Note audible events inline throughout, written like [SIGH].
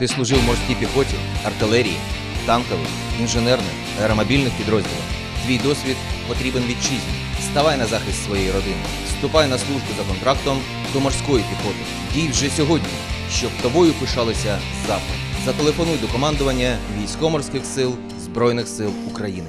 Ти служив морській піхоті, артилерії, танкових, інженерних, аеромобільних підрозділах. Твій досвід потрібен вітчизні. Ставай на захист своєї родини. Вступай на службу за контрактом до морської піхоти. Дій вже сьогодні, щоб тобою пишалися завтра. Зателефонуй до командування військово-морських сил Збройних сил України.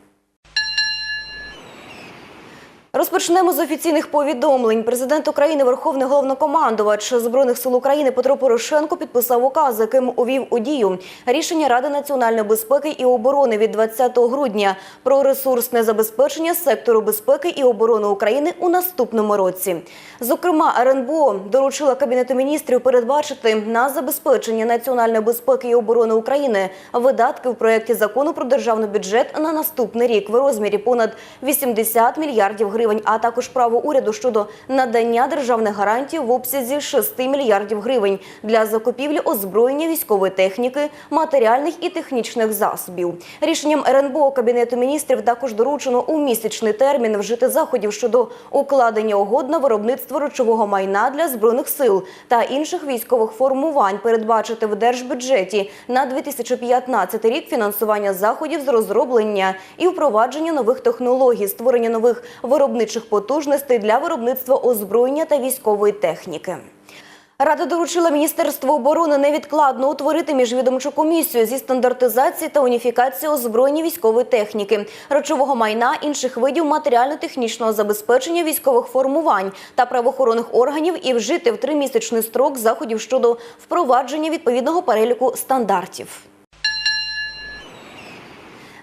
Розпочнемо з офіційних повідомлень. Президент України, Верховний головнокомандувач збройних сил України Петро Порошенко підписав указ, яким увів у дію рішення Ради національної безпеки і оборони від 20 грудня про ресурсне забезпечення сектору безпеки і оборони України у наступному році. Зокрема, РНБО доручила кабінету міністрів передбачити на забезпечення національної безпеки і оборони України видатки в проєкті закону про державний бюджет на наступний рік в розмірі понад 80 мільярдів гривень, а також право уряду щодо надання державних гарантій в обсязі 6 мільярдів гривень для закупівлі озброєння військової техніки, матеріальних і технічних засобів. Рішенням РНБО Кабінету міністрів також доручено у місячний термін вжити заходів щодо укладення угод на виробництво речового майна для збройних сил та інших військових формувань, передбачити в держбюджеті на 2015 рік фінансування заходів з розроблення і впровадження нових технологій, створення нових виробничих потужностей для виробництва озброєння та військової техніки. Рада доручила Міністерству оборони невідкладно утворити міжвідомчу комісію зі стандартизації та уніфікації озброєння військової техніки, речового майна, інших видів матеріально-технічного забезпечення військових формувань та правоохоронних органів і вжити в тримісячний строк заходів щодо впровадження відповідного переліку стандартів.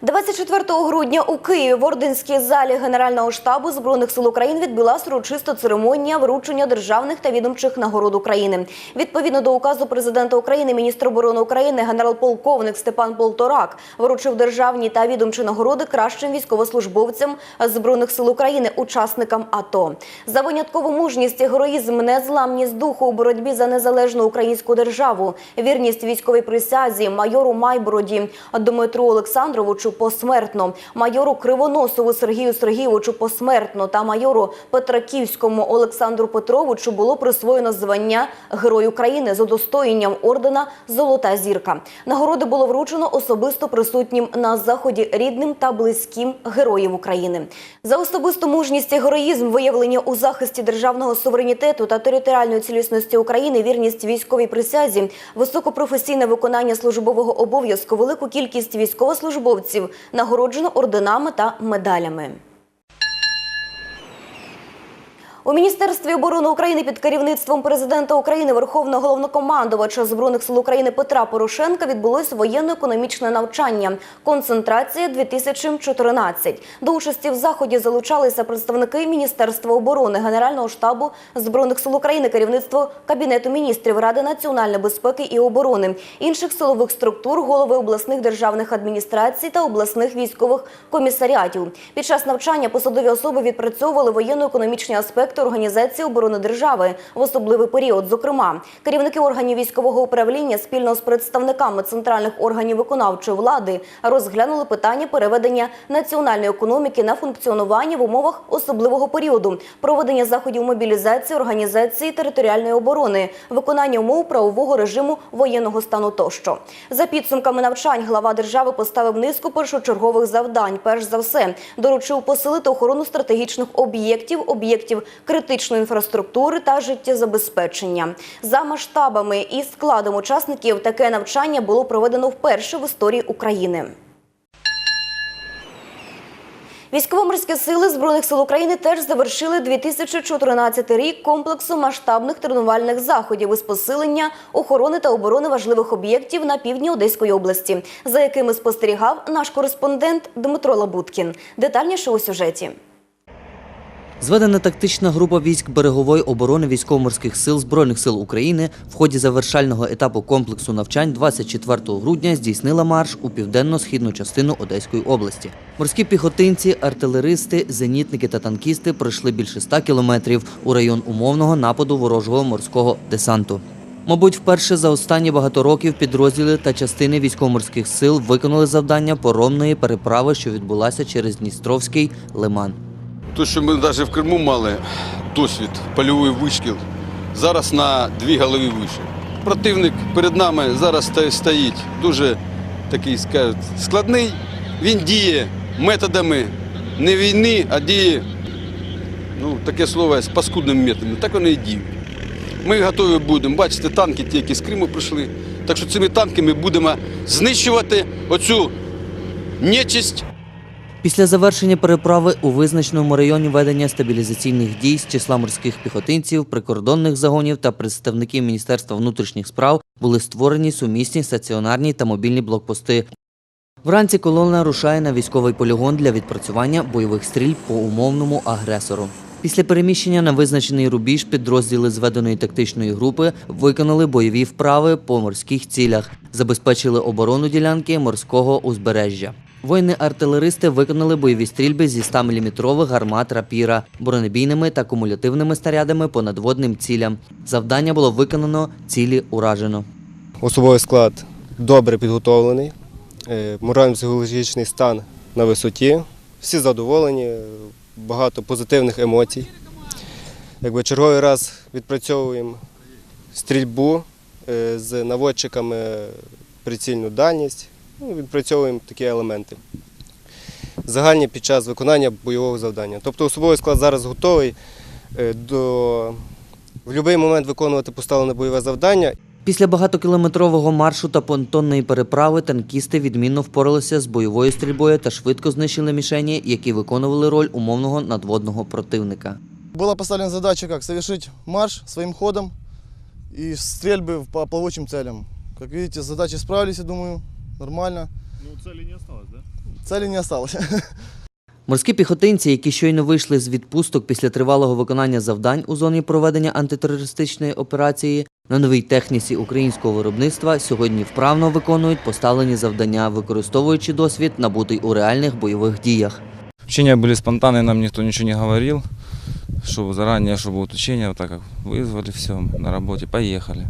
24 грудня у Києві в Орденській залі Генерального штабу Збройних сил України відбулася урочиста церемонія вручення державних та відомчих нагород України. Відповідно до указу президента України, міністр оборони України, генерал-полковник Степан Полторак вручив державні та відомчі нагороди кращим військовослужбовцям Збройних сил України, учасникам АТО. За виняткову мужність героїзм, незламність духу у боротьбі за незалежну українську державу, вірність військовій присязі, майору Майбороді Дмитру Олександровичу посмертно, майору Кривоносову Сергію Сергійовичу посмертно та майору Петраківському Олександру Петровичу було присвоєно звання Герой України з удостоєнням ордена Золота зірка. Нагороди було вручено особисто присутнім на заході рідним та близьким героїв України. За особисту мужність і героїзм, виявлення у захисті державного суверенітету та територіальної цілісності України, вірність військовій присязі, високопрофесійне виконання службового обов'язку, велику кількість військовослужбовців нагороджено орденами та медалями. У Міністерстві оборони України під керівництвом президента України Верховного головнокомандувача збройних сил України Петра Порошенка відбулось воєнно-економічне навчання Концентрація 2014 До участі в заході залучалися представники Міністерства оборони, Генерального штабу збройних сил України, керівництво Кабінету міністрів Ради національної безпеки і оборони, інших силових структур, голови обласних державних адміністрацій та обласних військових комісаріатів. Під час навчання посадові особи відпрацьовували воєнно-економічні аспекти організації оборони держави в особливий період. Зокрема, керівники органів військового управління спільно з представниками центральних органів виконавчої влади розглянули питання переведення національної економіки на функціонування в умовах особливого періоду, проведення заходів мобілізації, організації територіальної оборони, виконання умов правового режиму воєнного стану тощо. За підсумками навчань глава держави поставив низку першочергових завдань. Перш за все, доручив посилити охорону стратегічних об'єктів, об'єктів критичної інфраструктури та життєзабезпечення. За масштабами і складом учасників таке навчання було проведено вперше в історії України. Військово-морські сили Збройних сил України теж завершили 2014 рік комплексу масштабних тренувальних заходів із посилення охорони та оборони важливих об'єктів на півдні Одеської області, за якими спостерігав наш кореспондент Дмитро Лабуткін. Детальніше у сюжеті. Зведена тактична група військ берегової оборони військово-морських сил Збройних сил України в ході завершального етапу комплексу навчань 24 грудня здійснила марш у південно-східну частину Одеської області. Морські піхотинці, артилеристи, зенітники та танкісти пройшли більше 100 кілометрів у район умовного нападу ворожого морського десанту. Мабуть, вперше за останні багато років підрозділи та частини військово-морських сил виконали завдання поромної переправи, що відбулася через Дністровський лиман. То, що ми навіть в Криму мали досвід, польовий вишкіл, зараз на дві голови вище. Противник перед нами зараз стоїть дуже такий скажуть, складний. Він діє методами не війни, а діє, ну, таке слово, з паскудними методами. Так вони і діють. Ми готові будемо. Бачите, танки, ті, які з Криму прийшли. Так що цими танками будемо знищувати оцю нечисть Після завершення переправи у визначеному районі ведення стабілізаційних дій з числа морських піхотинців, прикордонних загонів та представників Міністерства внутрішніх справ були створені сумісні стаціонарні та мобільні блокпости. Вранці колона рушає на військовий полігон для відпрацювання бойових стрільб по умовному агресору. Після переміщення на визначений рубіж підрозділи зведеної тактичної групи виконали бойові вправи по морських цілях, забезпечили оборону ділянки морського узбережжя. Воїни-артилеристи виконали бойові стрільби зі 100-мм гармат рапіра, бронебійними та кумулятивними снарядами по надводним цілям. Завдання було виконано, цілі уражено. Особовий склад добре підготовлений, е, морально-психологічний стан на висоті. Всі задоволені, багато позитивних емоцій. Якби черговий раз відпрацьовуємо стрільбу е, з наводчиками прицільну дальність, ну, відпрацьовуємо такі елементи. Загальні під час виконання бойового завдання. Тобто особовий склад зараз готовий е, до в будь-який момент виконувати поставлене бойове завдання Після багатокілометрового маршу та понтонної переправи танкісти відмінно впоралися з бойовою стрільбою та швидко знищили мішені, які виконували роль умовного надводного противника. Была поставлена задача как совершить марш своим ходом и стрельбы по плавучим целям. Как видите, с задачей справились, я думаю, нормально. Ну, цели не осталось, да? Цели не осталось. Морські піхотинці, які щойно вийшли з відпусток після тривалого виконання завдань у зоні проведення антитерористичної операції, на новій техніці українського виробництва сьогодні вправно виконують поставлені завдання, використовуючи досвід, набутий у реальних бойових діях. Учения были спонтанные, нам никто ничего не говорил, что заранее, что будут учения, вот так как вызвали все на работе, поехали.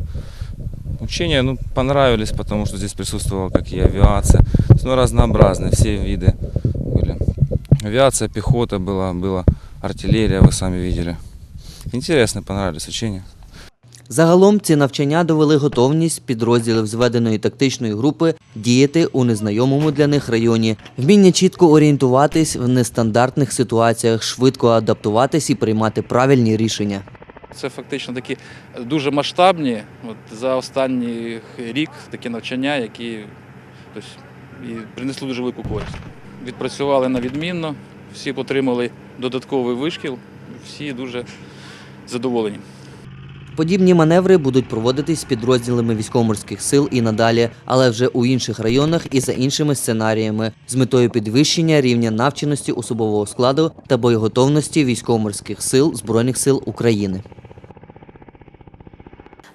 Учения, ну, понравились, потому что здесь присутствовала как и авиация, То есть, ну, разнообразные, все виды были. Авиация, пехота была, была артиллерия, вы сами видели. Интересно, понравились учения. Загалом ці навчання довели готовність підрозділів зведеної тактичної групи діяти у незнайомому для них районі, вміння чітко орієнтуватись в нестандартних ситуаціях, швидко адаптуватись і приймати правильні рішення. Це фактично такі дуже масштабні. От за останній рік такі навчання, які тобто, і принесли дуже велику користь. Відпрацювали на відмінно, всі отримали додатковий вишкіл, всі дуже задоволені. Подібні маневри будуть проводитись з підрозділами військово-морських сил і надалі, але вже у інших районах і за іншими сценаріями, з метою підвищення рівня навченості особового складу та боєготовності військово-морських сил Збройних сил України.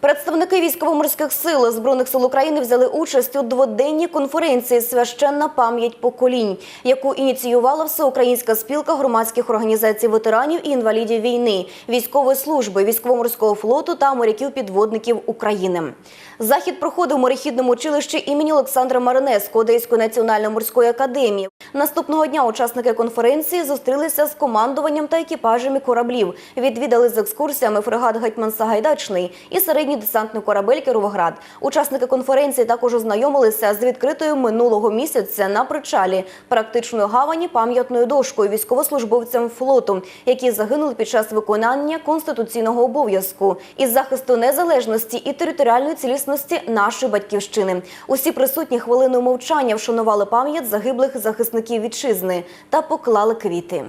Представники військово-морських сил Збройних сил України взяли участь у дводенній конференції Священна пам'ять поколінь, яку ініціювала Всеукраїнська спілка громадських організацій ветеранів і інвалідів війни, військової служби, військово-морського флоту та моряків-підводників України. Захід проходив у морехідному училищі імені Олександра Маринеско Одеської національної морської академії. Наступного дня учасники конференції зустрілися з командуванням та екіпажами кораблів, відвідали з екскурсіями фрегат Гетьман Сагайдачний і середній десантний корабель Кіровоград. Учасники конференції також ознайомилися з відкритою минулого місяця на причалі практичної гавані пам'ятною дошкою військовослужбовцям флоту, які загинули під час виконання конституційного обов'язку із захисту незалежності і територіальної цілісності нашої батьківщини. Усі присутні хвилиною мовчання вшанували пам'ять загиблих захисників вітчизни та поклали квіти.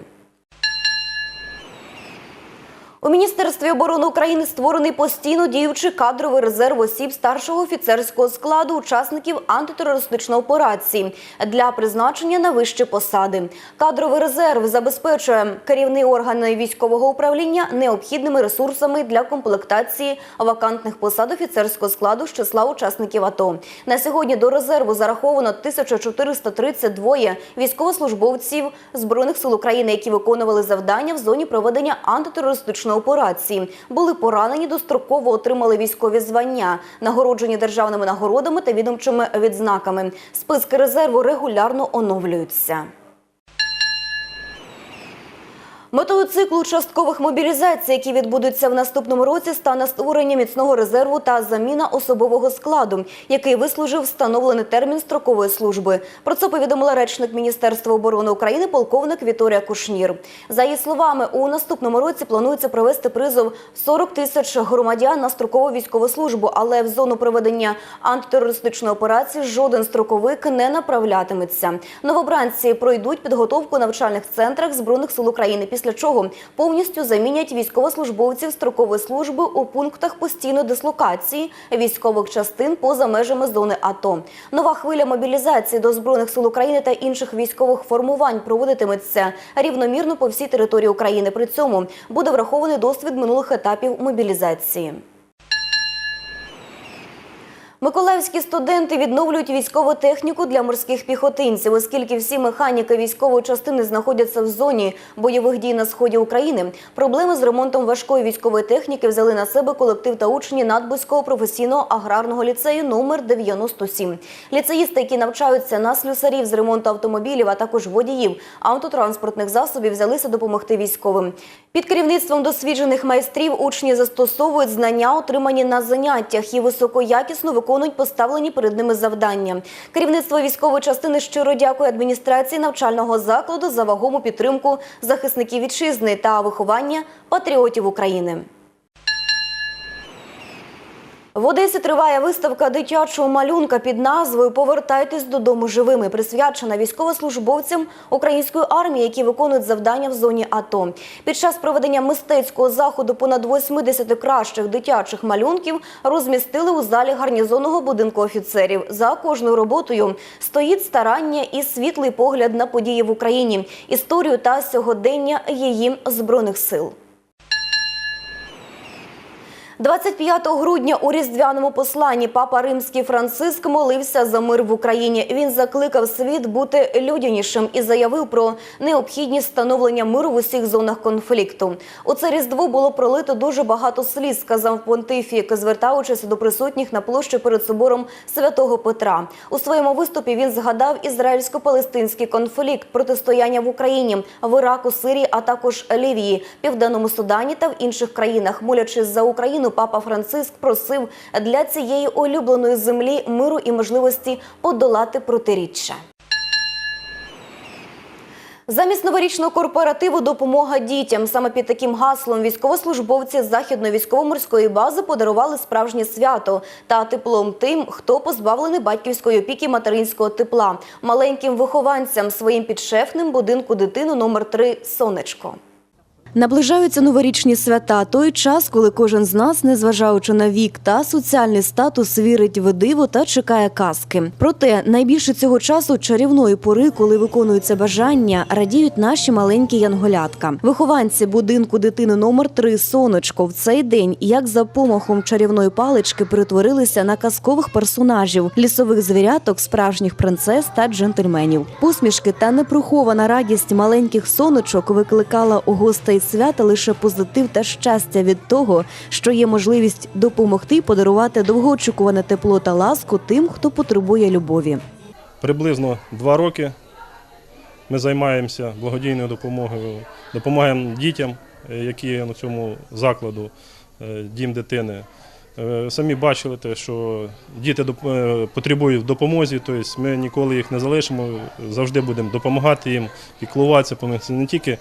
У Міністерстві оборони України створений постійно діючий кадровий резерв осіб старшого офіцерського складу учасників антитерористичної операції для призначення на вищі посади. Кадровий резерв забезпечує керівний орган військового управління необхідними ресурсами для комплектації вакантних посад офіцерського складу з числа учасників АТО. На сьогодні до резерву зараховано 1432 військовослужбовців збройних сил України, які виконували завдання в зоні проведення антитерористичної операції. Були поранені, достроково отримали військові звання, нагороджені державними нагородами та відомчими відзнаками. Списки резерву регулярно оновлюються. Метою циклу часткових мобілізацій, які відбудуться в наступному році, стане створення міцного резерву та заміна особового складу, який вислужив встановлений термін строкової служби. Про це повідомила речник Міністерства оборони України полковник Віторія Кушнір. За її словами, у наступному році планується провести призов 40 тисяч громадян на строкову військову службу, але в зону проведення антитерористичної операції жоден строковик не направлятиметься. Новобранці пройдуть підготовку в навчальних центрах збройних сил України. Після чого повністю замінять військовослужбовців строкової служби у пунктах постійної дислокації військових частин поза межами зони АТО. Нова хвиля мобілізації до збройних сил України та інших військових формувань проводитиметься рівномірно по всій території України. При цьому буде врахований досвід минулих етапів мобілізації. Миколаївські студенти відновлюють військову техніку для морських піхотинців, оскільки всі механіки військової частини знаходяться в зоні бойових дій на сході України. Проблеми з ремонтом важкої військової техніки взяли на себе колектив та учні Надбузького професійного аграрного ліцею номер 97. Ліцеїсти, які навчаються на слюсарів з ремонту автомобілів, а також водіїв автотранспортних засобів, взялися допомогти військовим. Під керівництвом досвідчених майстрів учні застосовують знання, отримані на заняттях, і високоякісно виконують поставлені перед ними завдання. Керівництво військової частини щиро дякує адміністрації навчального закладу за вагому підтримку захисників вітчизни та виховання патріотів України. В Одесі триває виставка дитячого малюнка під назвою Повертайтесь додому живими, присвячена військовослужбовцям української армії, які виконують завдання в зоні АТО. Під час проведення мистецького заходу понад 80 кращих дитячих малюнків розмістили у залі гарнізонного будинку офіцерів. За кожною роботою стоїть старання і світлий погляд на події в Україні, історію та сьогодення її збройних сил. 25 грудня у різдвяному посланні папа римський Франциск молився за мир в Україні. Він закликав світ бути людянішим і заявив про необхідність встановлення миру в усіх зонах конфлікту. У це різдво було пролито дуже багато сліз, сказав понтифік, звертаючись до присутніх на площі перед собором святого Петра. У своєму виступі він згадав ізраїльсько-палестинський конфлікт, протистояння в Україні, в Іраку, Сирії, а також Лівії, Південному Судані та в інших країнах. Молячись за Україну, папа Франциск просив для цієї улюбленої землі миру і можливості подолати протиріччя. Замість новорічного корпоративу допомога дітям. Саме під таким гаслом військовослужбовці західної військово-морської бази подарували справжнє свято та теплом тим, хто позбавлений батьківської опіки материнського тепла, маленьким вихованцям своїм підшефним будинку дитину номер 3 Сонечко. Наближаються новорічні свята. Той час, коли кожен з нас, незважаючи на вік та соціальний статус, вірить в диво та чекає казки. Проте найбільше цього часу чарівної пори, коли виконуються бажання, радіють наші маленькі янголятка. Вихованці будинку дитини номер 3 сонечко в цей день, як за помахом чарівної палички, перетворилися на казкових персонажів, лісових звіряток, справжніх принцес та джентльменів. Посмішки та неприхована радість маленьких сонечок викликала у гостей свята лише позитив та щастя від того, що є можливість допомогти подарувати довгоочікуване тепло та ласку тим, хто потребує любові. Приблизно два роки ми займаємося благодійною допомогою, допомагаємо дітям, е, які на цьому закладу е, дім дитини. Е, Самі бачили те, що діти потребують в допомозі, тобто ми ніколи їх не залишимо, завжди будемо допомагати їм, піклуватися. Це не тільки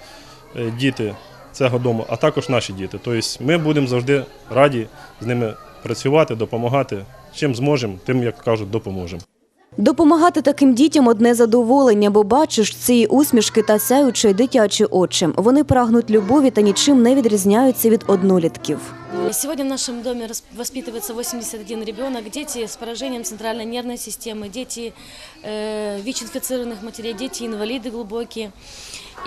діти цього дому, а також наші діти. Тобто ми будемо завжди раді з ними працювати, допомагати. Чим зможемо, тим, як кажуть, допоможемо. Допомагати таким дітям одне задоволення, бо бачиш ці усмішки та сяючі дитячі очі. Вони прагнуть любові та нічим не відрізняються від однолітків. Сегодня в нашем доме рас- воспитывается 81 ребенок, дети с поражением центральной нервной системы, дети э, ВИЧ-инфицированных матерей, дети инвалиды глубокие.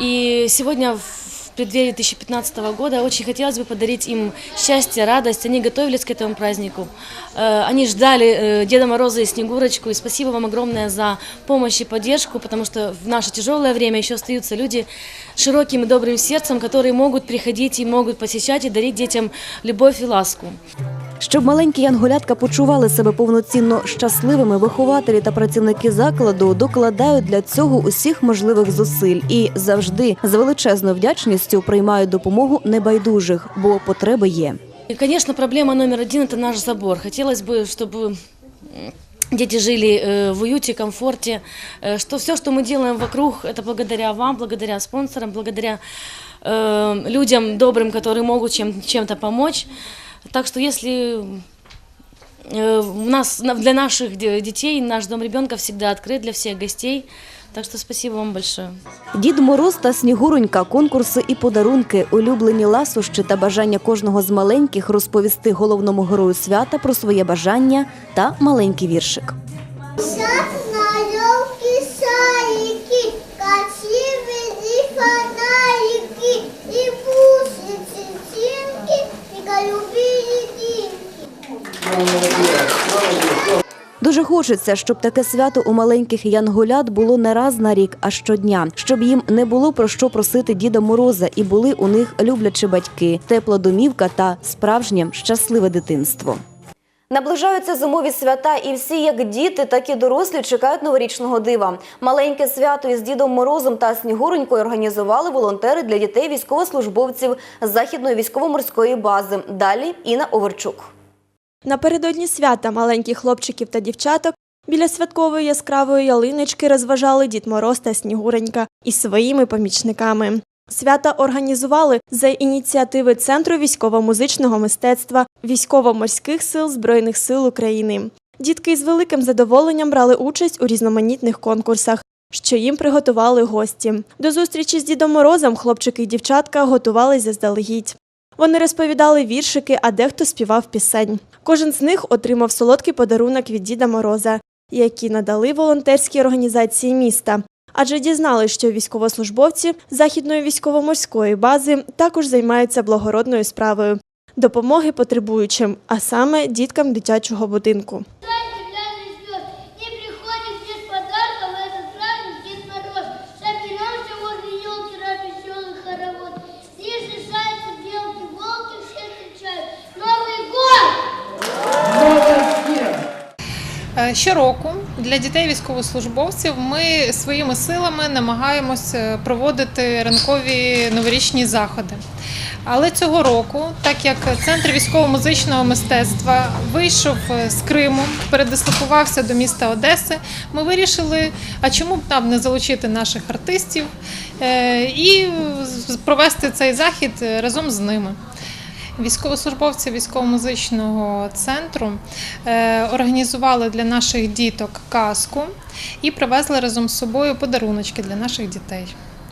И сегодня в преддверии 2015 года очень хотелось бы подарить им счастье, радость. Они готовились к этому празднику. Э, Они ждали э, Деда Мороза и Снегурочку. И спасибо вам огромное за помощь и поддержку, потому что в наше тяжелое время еще остаются люди с широким и добрым сердцем, которые могут приходить и могут посещать и дарить детям любовь и ласку. Щоб маленькі янголятка почували себе повноцінно щасливими, вихователі та працівники закладу докладають для цього усіх можливих зусиль і завжди з величезною вдячністю приймають допомогу небайдужих, бо потреби є. И, конечно, проблема номер один – это наш забор. Хотелось бы, чтобы м, дети жили э, в уюте, комфорте, э, что все, что мы делаем вокруг, это благодаря вам, благодаря спонсорам, благодаря э, людям добрым, которые могут чем, чем-то помочь. Так что если э, у нас на- для наших де- детей наш дом ребенка всегда открыт для всех гостей, так что спасибо вам большое. Дід Мороз та Снігуронька, конкурси і подарунки, улюблені ласощі та бажання кожного з маленьких розповісти головному герою свята про своє бажання та маленький віршик. Сад на елке шарики, красивые и фонарики, и бусы, цинцинки, и голубые динки. Дуже хочеться, щоб таке свято у маленьких янголят було не раз на рік, а щодня, щоб їм не було про що просити Діда Мороза, і були у них люблячі батьки, тепла домівка та справжнє щасливе дитинство. Наближаються зимові свята, і всі, як діти, так і дорослі, чекають новорічного дива. Маленьке свято із Дідом Морозом та Снігуронькою організували волонтери для дітей військовослужбовців Західної військово-морської бази. Далі Інна Оверчук. Напередодні свята маленьких хлопчиків та дівчаток біля святкової яскравої ялиночки розважали Дід Мороз та Снігуренька із своїми помічниками. Свята організували за ініціативи Центру військово-музичного мистецтва Військово-морських сил Збройних сил України. Дітки з великим задоволенням брали участь у різноманітних конкурсах, що їм приготували гості. До зустрічі з Дідом Морозом хлопчики і дівчатка готувались заздалегідь. Вони розповідали віршики, а дехто співав пісень. Кожен з них отримав солодкий подарунок від Діда Мороза, які надали волонтерські організації міста. Адже дізнали, що військовослужбовці Західної військово-морської бази також займаються благородною справою допомоги потребуючим, а саме діткам дитячого будинку. Щороку для дітей військовослужбовців ми своїми силами намагаємося проводити ранкові новорічні заходи. Але цього року, так як центр військово-музичного мистецтва вийшов е, з Криму, передислокувався до міста Одеси, ми вирішили, а чому б нам не залучити наших артистів е, і провести цей захід е, разом з ними. Військовослужбовці військово-музичного центру е, організували для наших діток казку і привезли разом з собою подаруночки для наших дітей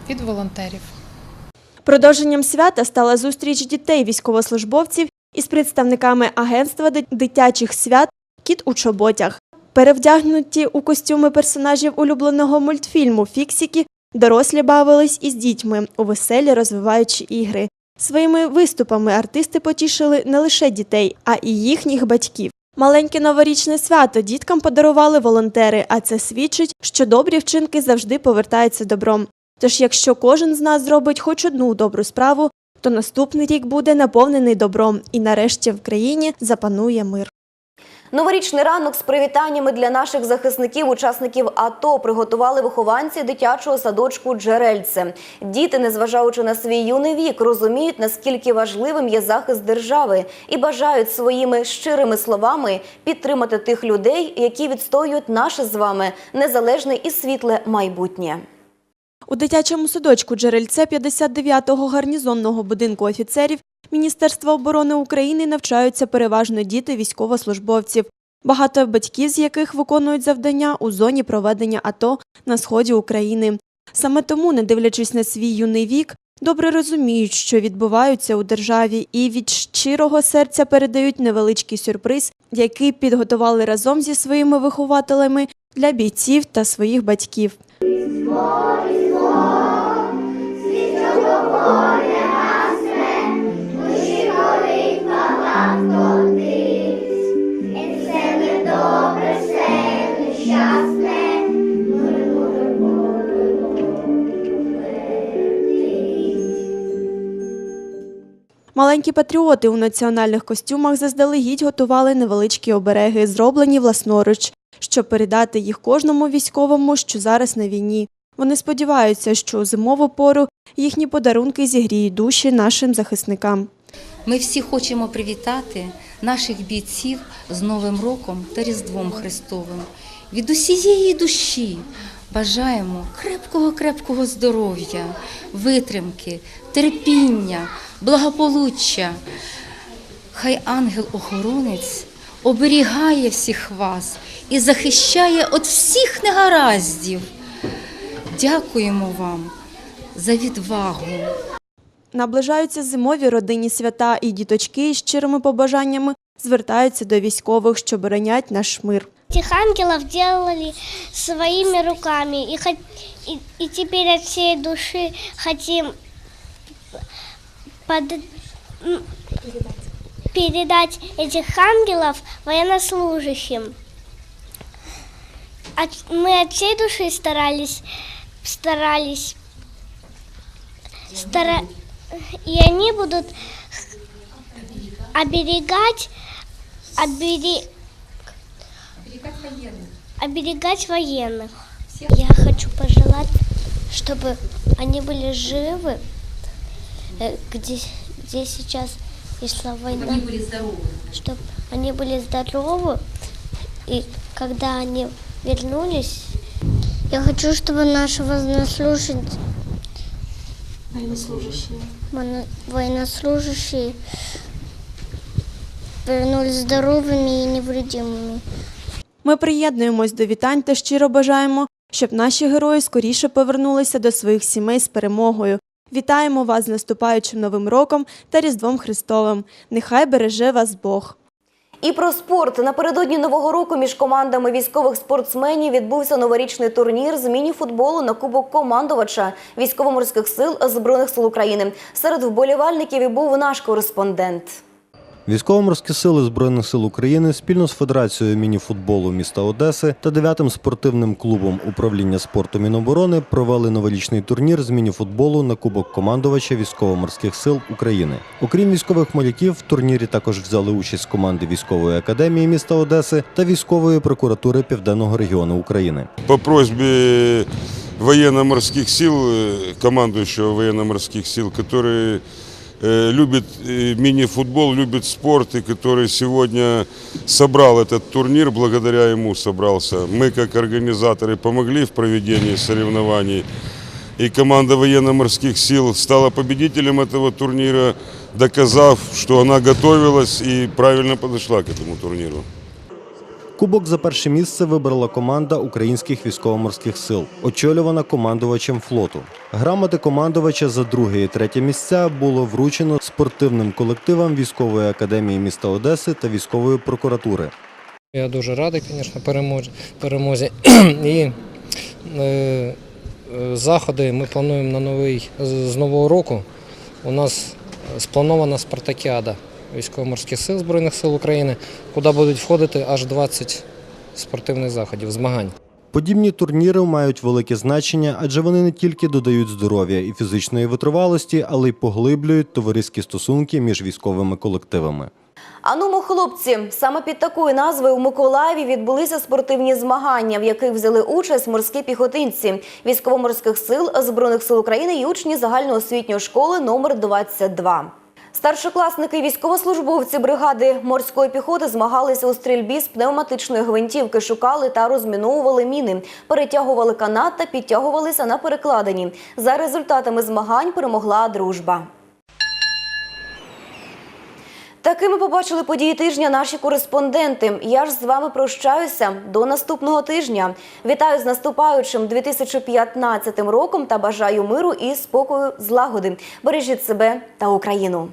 від волонтерів. Продовженням свята стала зустріч дітей військовослужбовців із представниками агентства дитячих свят Кіт у чоботях. Перевдягнуті у костюми персонажів улюбленого мультфільму Фіксіки, дорослі бавились із дітьми у веселі розвиваючі ігри. Своїми виступами артисти потішили не лише дітей, а і їхніх батьків. Маленьке новорічне свято діткам подарували волонтери, а це свідчить, що добрі вчинки завжди повертаються добром. Тож, якщо кожен з нас зробить хоч одну добру справу, то наступний рік буде наповнений добром, і нарешті в країні запанує мир. Новорічний ранок з привітаннями для наших захисників, учасників АТО, приготували вихованці дитячого садочку Джерельце. Діти, незважаючи на свій юний вік, розуміють, наскільки важливим є захист держави і бажають своїми щирими словами підтримати тих людей, які відстоюють наше з вами незалежне і світле майбутнє. У дитячому садочку джерельце 59-го гарнізонного будинку офіцерів Міністерства оборони України навчаються переважно діти військовослужбовців. багато батьків з яких виконують завдання у зоні проведення АТО на сході України. Саме тому, не дивлячись на свій юний вік, добре розуміють, що відбуваються у державі, і від щирого серця передають невеличкий сюрприз, який підготували разом зі своїми вихователями для бійців та своїх батьків. Маленькі патріоти у національних костюмах заздалегідь готували невеличкі обереги, зроблені власноруч, щоб передати їх кожному військовому, що зараз на війні. Вони сподіваються, що у зимову пору їхні подарунки зігріють душі нашим захисникам. Ми всі хочемо привітати наших бійців з Новим роком та Різдвом Христовим. Від усієї душі бажаємо крепкого, крепкого здоров'я, витримки, терпіння, благополуччя. Хай ангел-охоронець оберігає всіх вас і захищає від всіх негараздів. Дякуємо вам за відвагу. Наближаються зимові родинні свята, і діточки з щирими побажаннями звертаються до військових, що боронять наш мир. Этих ангелов делали своими руками. И, и, и теперь от всей души хотим под- передать этих ангелов военнослужащим. От- мы от всей души старались, старались, стара- и они будут оберегать, обере- оберегать военных. Я хочу пожелать, чтобы они были живы, э, где, где сейчас шла война. Вони були здорові. Чтобы они были здоровы, и когда они вернулись, я хочу, чтобы наши военнослужащие, военно- военнослужащие вернулись здоровыми и невредимыми. Ми приєднуємось до вітань та щиро бажаємо, щоб наші герої скоріше повернулися до своїх сімей з перемогою. Вітаємо вас з наступаючим новим роком та Різдвом Христовим. Нехай береже вас Бог. І про спорт напередодні нового року між командами військових спортсменів відбувся новорічний турнір з міні-футболу на кубок командувача військово-морських сил збройних сил України. Серед вболівальників і був наш кореспондент. Військово-морські сили Збройних сил України спільно з Федерацією мініфутболу міста Одеси та дев'ятим спортивним клубом управління спорту Міноборони провели новорічний турнір з мініфутболу на Кубок командувача військово-морських сил України. Окрім військових моряків, в турнірі також взяли участь команди військової академії міста Одеси та військової прокуратури Південного регіону України. По просьбе военно-морских сил, э, командующего военно-морских сил, который э, любит э, мини-футбол, любит спорт и который сегодня собрал этот турнир, благодаря ему собрался. Мы, как организаторы, помогли в проведении соревнований. И команда военно-морских сил стала победителем этого турнира, доказав, что она готовилась и правильно подошла к этому турниру. Кубок за перше місце вибрала команда українських військово-морських сил, очолювана командувачем флоту. Грамоти командувача за друге і третє місця було вручено спортивним колективам військової академії міста Одеси та військової прокуратури. Я дуже радий, звісно, перемозі. [CLEARS THROAT] І е, е, заходи ми плануємо на новий з нового року. У нас спланована спартакіада військово-морських сил Збройних сил України, куди будуть входити аж 20 спортивних заходів, змагань. Подібні турніри мають велике значення, адже вони не тільки додають здоров'я і фізичної витривалості, але й поглиблюють товариські стосунки між військовими колективами. Анумо, хлопці, саме під такою назвою у Миколаєві відбулися спортивні змагання, в яких взяли участь морські піхотинці військово-морських сил Збройних сил України і учні загальноосвітньої школи номер 22. Старшокласники і військовослужбовці бригади морської піхоти змагалися у стрільбі з пневматичної гвинтівки, шукали та розміновували міни, перетягували канат та підтягувалися на перекладині. За результатами змагань перемогла дружба. Такими побачили події тижня наші кореспонденти. Я ж з вами прощаюся до наступного тижня. Вітаю з наступаючим 2015 роком та бажаю миру і спокою злагоди. Бережіть себе та Україну.